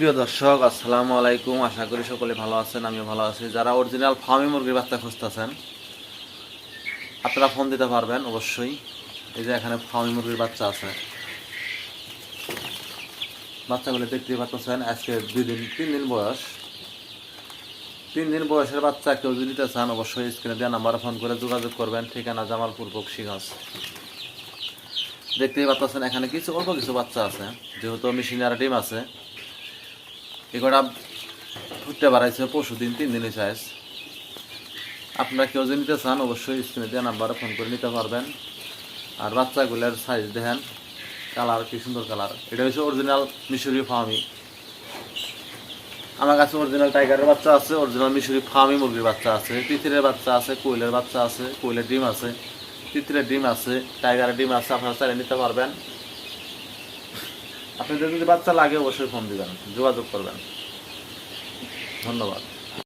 প্রিয় দর্শক, আসসালামু আলাইকুম। আশা করি সকলে ভালো আছেন, আমিও ভালো আছি। যারা অরিজিনাল ফার্মি মুরগির বাচ্চা খুঁজতেছেন, আপনারা ফোন দিতে পারবেন, অবশ্যই। এই যে এখানে ফার্মি মুরগির বাচ্চা আছে। বাচ্চাগুলো দেখতে পাচ্ছেন, আজকে দুই দিন, তিন দিন বয়স। তিন দিন বয়সের বাচ্চা কেউ যদি নিতে চান, অবশ্যই স্ক্রিনে দেওয়া নাম্বারে ফোন করে যোগাযোগ করবেন। ঠিকানা জামালপুর, বক্সিগঞ্জ। দেখতেই পাচ্ছেন, এখানে কিছু, অল্প কিছু বাচ্চা আছে। যেহেতু মেশিনার ডিম আছে। এগুলা ফুটতে বাড়াইছে পরশু দিন তিন দিনই সাইজ আপনারা কেউ যদি নিতে চান, অবশ্যই স্ক্রিনে দেওয়া নাম্বারে ফোন করে নিতে পারবেন। আর বাচ্চাগুলোর সাইজ দেখেন কালার কি সুন্দর কালার এটা হচ্ছে অরিজিনাল মিশরীয় ফার্মি আমার কাছে অরিজিনাল টাইগারের বাচ্চা আছে অরিজিনাল মিশরি ফার্মি মুরগির বাচ্চা আছে, তিতিরের বাচ্চা আছে, কোয়েলের বাচ্চা আছে, কোয়েলের ডিম আছে, তিতিরের ডিম আছে টাইগারের ডিম আছে, আপনারা চাইলে নিতে পারবেন। আপনাদের যদি বাচ্চা লাগে অবশ্যই ফোন দিবেন যোগাযোগ করবেন। ধন্যবাদ।